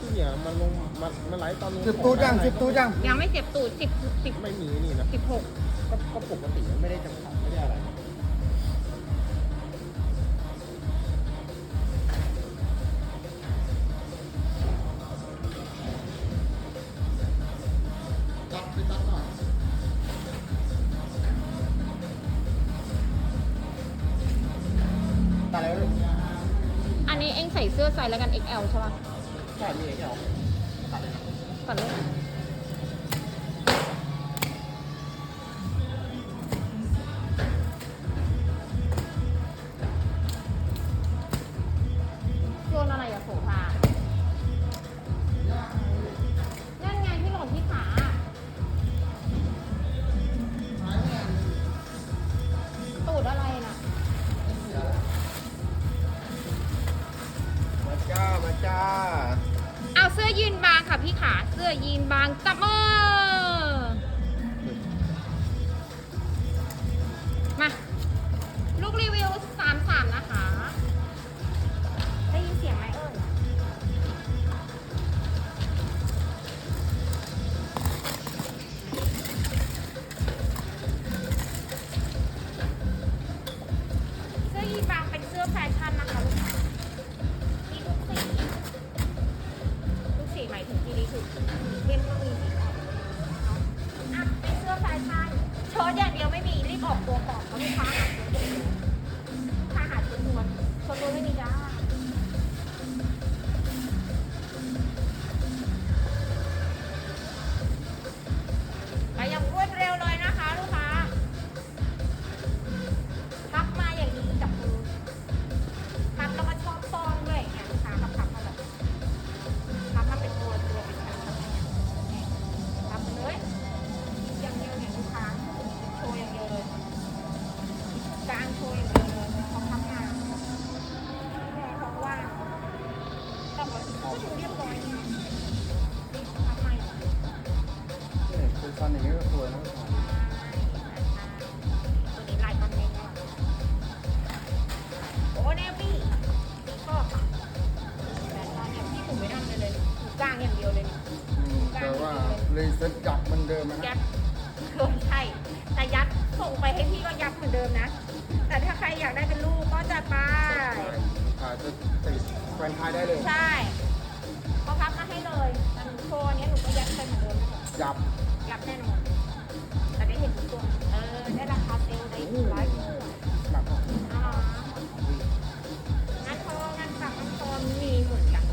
ที่เนี่ยมันลงมันมันไหลตอนลงสิบตูดยังสิบตูดยังยังไม่เจ็บตูดสิบสิบไม่มีนี่นะสิบหกก็ก็ปกติมันไม่ได้จำกัดไม่ได้อะไร เล น ชั่นเชิ้ตอย่างเดียวไม่มีรีบออกตัวก่อนเพราะลูกค้าหาตัวด่วนลูกค้าหาตัวด่วนชุดด่วไม่มีจ้า ไปให้พี่ก็ยัดเหมือนเดิมนะ แต่ถ้าใครอยากได้เป็นลูกก็จะไป ขายจะติดแฟนไทยได้เลย ใช่เขาพับมาให้เลยแต่หนูโชว์อันเนี้ยหนูก็ยัดไปเหมือนเดิมจับ ยับแน่นอน แต่ได้เห็นทุกตัว เออ ได้ราคาเซลล์ได้ร้อยคู่หนักกว่าอ่างานทองงานปักงานทองมีเหมือนกัน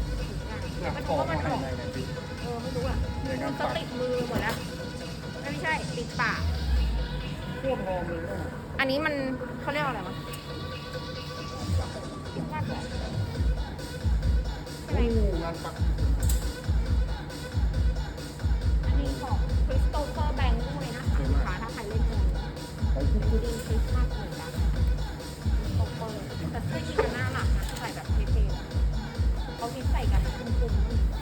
แต่มันขรู้องว่ามันอภาอยกในเนี่ยพี่เออไม่รู้อะในงานมันปักติดมือหมดแล้ว ไม่ใช่ติดปาก โคตรหอมเลยนะอันนี้มันเขาเรียกว่าอะไรวะมากกว่าใช่ไหมโอ้งานปักอันนี้ของคริสโตเฟอร์แบงค์ด้วยนะคะลูกค้าถ้าใครเล่นเงินไปทุกดูดีคริสต์มาสเหมือนกันโตเฟอร์แต่เสื้อยีนมันน่ารักนะใส่แบบเท่ๆเขาคิดใส่กันคุมๆ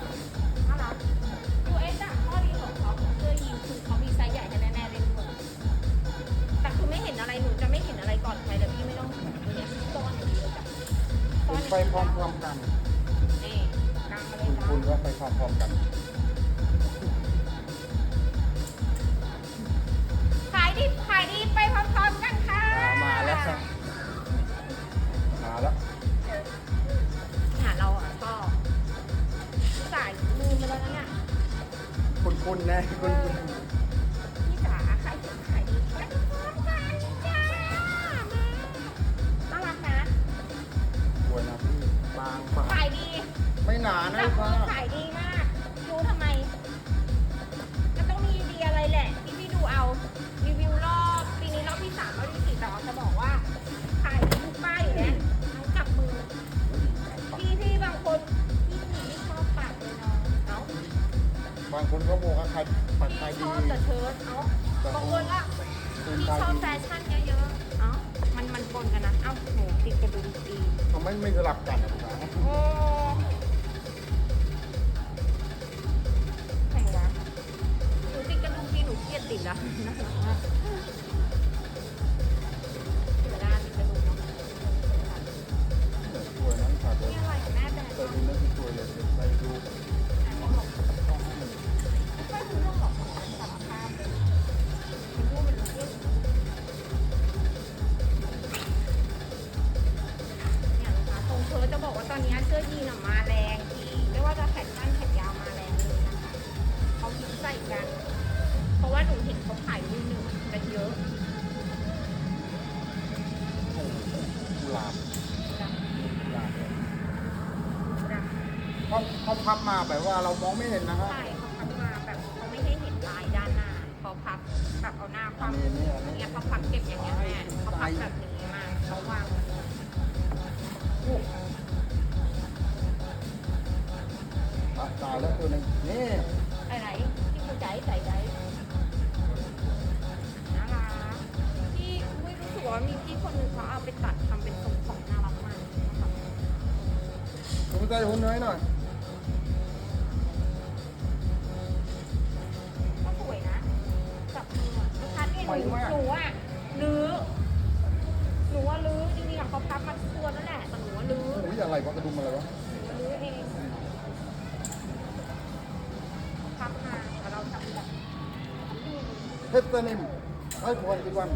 ไปเดียวพร้อมๆกันนี่กลางมาเลยจ้าคุณก็ไปพร้อมๆกัน ขายดีขายดีไปพร้อมๆกันค่ะอ่ามาแล้วครับมาแล้วหาเราอะชอบสายลืมไปแล้วนะเนี่ย คุณคุณแน่คุณคุณ ไม่หน พับมาแบบว่าเรามองไม่เห็นนะฮะ ใช่เขาพับมาแบบเขาไม่ให้เห็นลายด้านหน้าเขาพับแบบเอาหน้าคอัวานมนี้นี่อันนี้ เนี่ยเขาพับเก็บอย่างเงี้ยแม่เขาพับแบบนี้มาเขาวางโอ้อะตายแล้วตัวหนึงนี่อะไรที่กูใจใส่ใจน่ารักที่ไม่รู้สึกว่ามีพี่คนหนึงเขาเอาไปตัดทำเป็นทรงของน่ารักมากนะคะสนใจหุ่นน้อยหน่อย ลูกค้าเนี่ยหนูหนูอะลื้อหนูว่าลื้อจริงๆอะเขาพับมาทุกตัวนั่นแหละแต่หนูว่าลื้ออุ้ยอะไรวะกระดุมอะไรวะรื้อเองพับมาแต่เราทำแบบเพชรสนิมไอ้พวนกี่วัน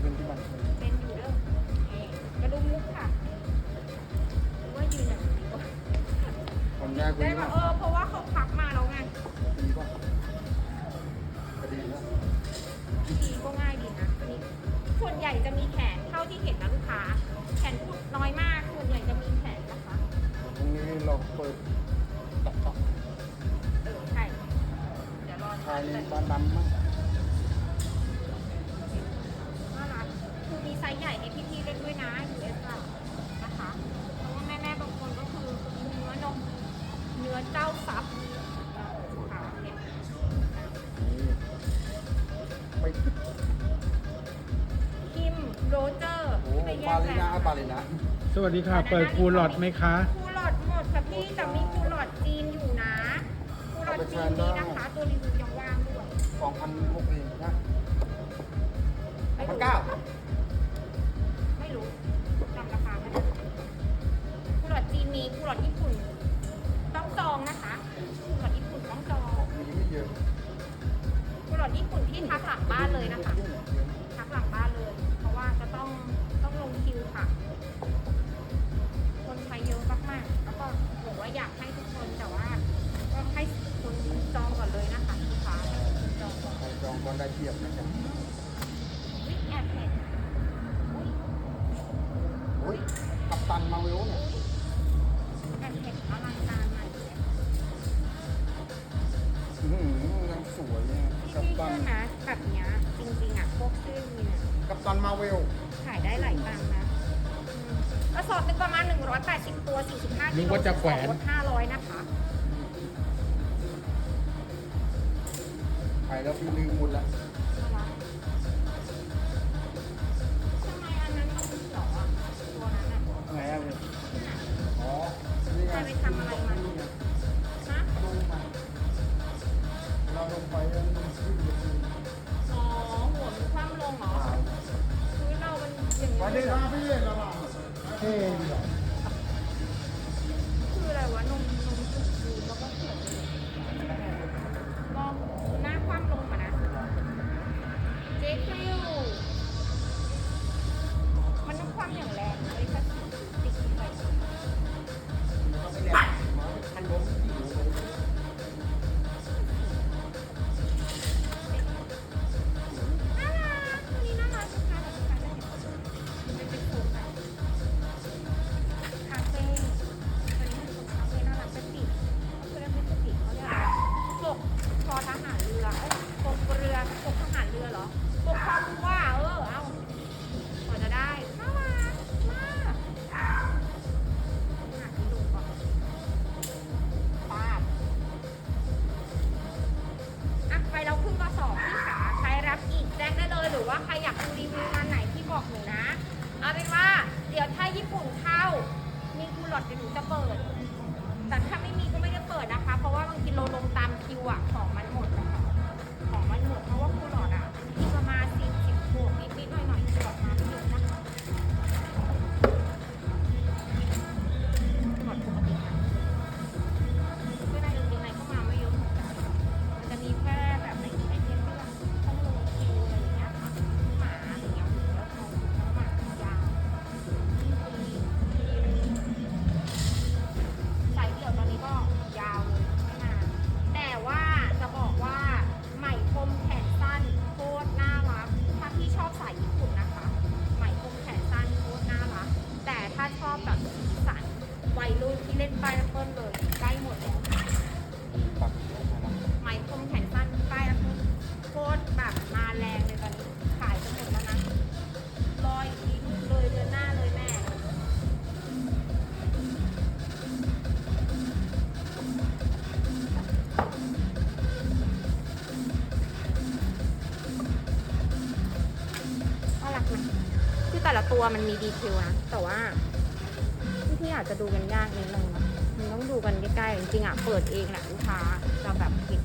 เป็นกี่วันเป็นอยู่เด้อเองกระดุมมุกค่ะหรือว่ายืนอย่างนี้ก็คนแรกคุได้ยมาว่าเออเพราะว่า ดีก็ง่ายดีนะอันนี้ส่วนใหญ่จะมีแขนเท่าที่เห็นนะลูกค้า แขนกุดน้อยมาก ส่วนใหญ่จะมีแขนนะคะตรงนี้เราเปิดตับตับเออใช่ เดี๋ยวรอชายเลในยบ้านดำมั้ง วัสดีค่ะ เปิดคูลหลอดไหมคะ คูลอดหมดค่ะพี่แต่มีคูลอดจีนอยู่นะ คูลอดจีนนี้นะคะ ตัวรีวิวยังว่างด้วยสองพันหกเองนะไม่พันรู้เก้า ได้เทียบนะครับแอบเห็นโอ้ยกัปตันมาเวลเนี่ยแอบเห็นอลังการมากเลยอืมยังสวยเนี่ยพี่กัปตัเชื่อไหมแบบเนี้ยจริงๆอะพวกชื่อมีนี่ยกัปตันมาเวล ขายได้หลายตังค์นะอืมกระสอบหนึ่งประมาณ 180 ตัว 45นึกิกโลว่าจะแขวน 500 นะคะ ไปแล้วลืมหมดแล้ว ที่เล่นป้ายแอปเปิลเลยได้หมดแล้วไหมพรมแขนสั้นป้ายแอปเปิลโคตรแบบมาแรงเลยตอนนี้ ขายจนหมดแล้วนะรออีกทีเลยเดือนหน้าเลยแม่ ก็หลักนะคือแต่ละตัวมันมีดีเทลนะ แต่ว่า อาจจะดูกันยากนิดนึงนะมันต้องดูกันใกล้ๆจริงๆอะเปิดเองแหละลูกค้าจะแบบเห็น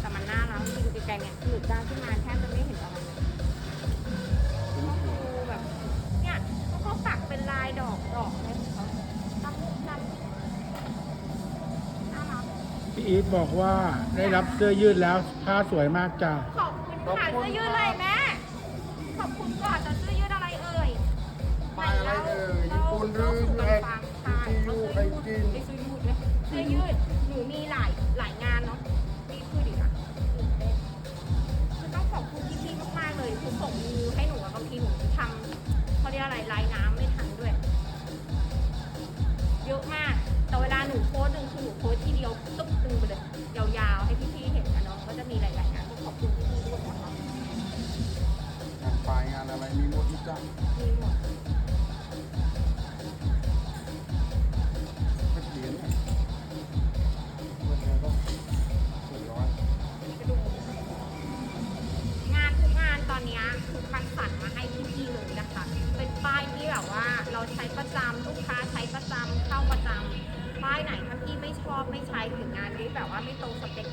แต่มันน่ารักที่ดูไกลๆเนี่ยหลุดด้านขึ้นมาแทบจะไม่เห็นอะไรเลยต้องดูแบบเนี่ยเขาปักเป็นลายดอกดอกอะไรของเขาตำมุกตำน่ารักพี่อีทบอกว่าได้รับเสื้อยืดแล้วผ้าสวยมากจ้ะขอบคุณค่ะเสื้อยืดอะไรแม่ขอบคุณก่อนจะเสื้อยืดอะไรเอ่ย ป้ายอะไรเอ่ยญี่ปุ่นหรือยูเอสใช่ซียูไอจีนไม่ซื้อยืดเลยเสื้อยืด แบบว่าไม่ตรงสเปค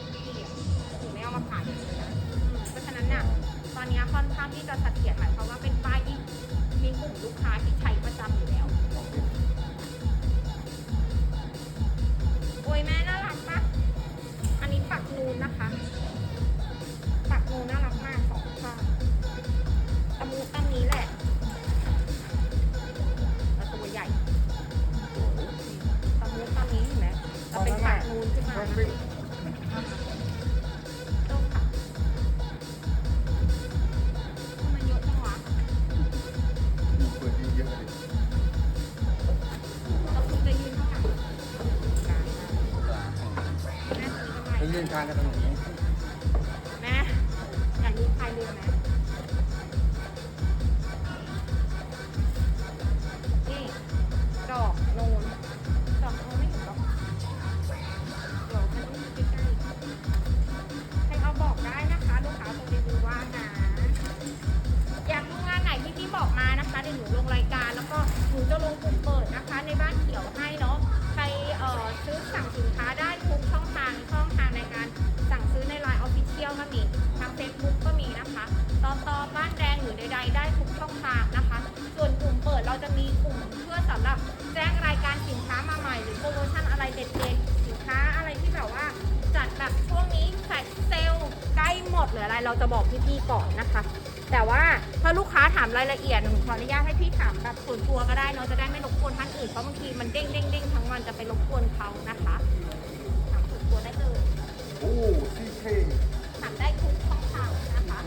เราจะบอกพี่ๆก่อนนะคะ แต่ว่าถ้าลูกค้าถามรายละเอียดหนูขออนุญาตให้พี่ถามแบบส่วนตัวก็ได้เนาะจะได้ไม่รบกวนท่านอื่นเพราะบางทีมันเด้งเด้งเด้งทั้งวันจะไปรบกวนเขานะคะถามส่วนตัวได้เลย โอ้ซีเคถามได้ทุกช่องทางนะคะ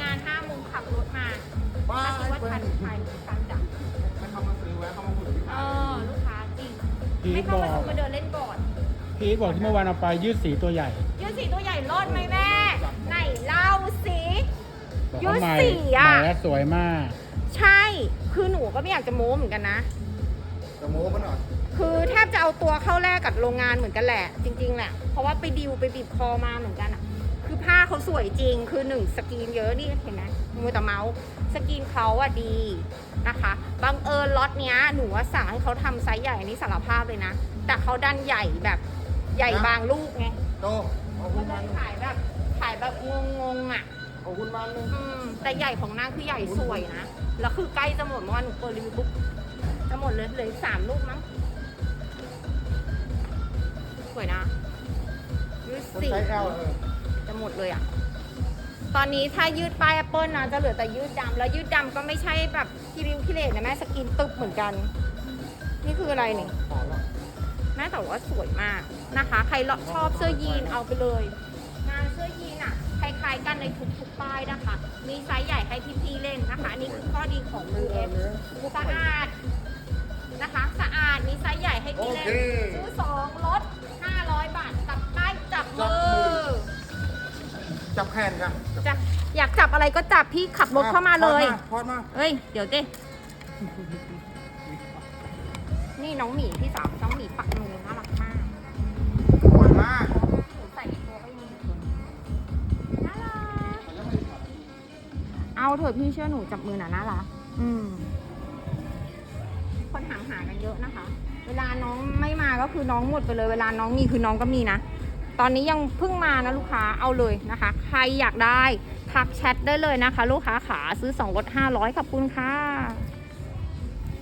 ค้าเลิกงาน5โมงขับรถมาปลาถ้ายคิดว่าเป็ทันนทันทันจ้ะให้เขามาซื้อแวะเข้ามาคุยกับพี่เอปายอลูกค้าจริง พี่ไม่อีทเข้าบอมากดูมาเดินเล่นบอร์ดพี่อีทบอกที่เมื่อวานเอาไปยืดสีตัวใหญ่ยืดสีตัวใหญ่รอดไหมแม่ ไหนเล่าสิ บอกยืว่าดใหม่สีใหอะม่และสวยมาก ใช่ คือหนูก็ไม่อยากจะโม้เหมือนกันนะ จะโม้ปะหน่อยคือแทบจะเอาตัวเข้าแลกกับโรงงานเหมือนกันแหละ จริง ๆ แหละ เพราะว่าไปดิวไปบีบคอมาเหมือนกันอะ คือผ้าเขาสวยจริงคือหนึ่งสกรีนเยอะนี่เห็นไหมมูแต่เมาส์สกรีนเขาอะดีนะคะบังเอิญล็อตเนี้ยหนูว่าสั่งให้เขาทำไซส์ใหญ่อันนี้สารภาพเลยนะ แต่เขาดันใหญ่แบบใหญ่บางลูกไงโตเอาคุก็ณเลมันยขายแบบขายแบบงงๆอะเอาคุณมันเลยอืมแต่ใหญ่ของนางคือใหญ่สวยนะ แล้วคือใกล้จะหมดเมื่อวานหนูเปิดรีวิวปุ๊บจะหมดเลยเหลืออีกสามลูกมั้ง สวยนะยืดคนสีใช้แอลเออจะ หมดเลยอะตอนนี้ถ้ายืดป้ายแอปเปิลนะจะเหลือแต่ยืดดำแล้วยืดดำก็ไม่ใช่แบบที่ริวที่เลนนะแม่สกินตึบเหมือนกัน นี่คืออะไรนี่ขอแล้วแม่แต่ว่าสวยมากนะคะ ใครชอบเสื้อยีนเอาไปเลย งานเสื้อยีนอะใครายๆกันในทุกๆป้ายนะคะ มีไซส์ใหญ่ให้พี่ๆเล่นนะคะอันนี้คือข้อดีของ UF สะอาดนะคะ สะอาดมีไซส์ใหญ่ให้พี่เล่นซื้อสองลด500 บาทกับป้ายจับมือ จับแขนค่ะจะอยากจับอะไรก็จับพี่ขับรถเข้ามาเลยพอดมาเฮ้ย เดี๋ยวเด้นี่น้องหมีพี่สาวน้องหมีปักนูน่ารักมากสวยมากหนูใส่ในตัวก็ยังน่ารักเอาเถอะพี่เชื่อหนูจับมือหน่ะน่ารักอืมคนถามหากันเยอะนะคะ เวลาน้องไม่มาก็คือน้องหมดไปเลย เวลาน้องมีคือน้องก็มีนะ ตอนนี้ยังเพิ่งมานะลูกค้าเอาเลยนะคะ ใครอยากได้ทักแชทได้เลยนะคะ ลูกค้าขาซื้อ2ลด500ขอบคุณค่ะ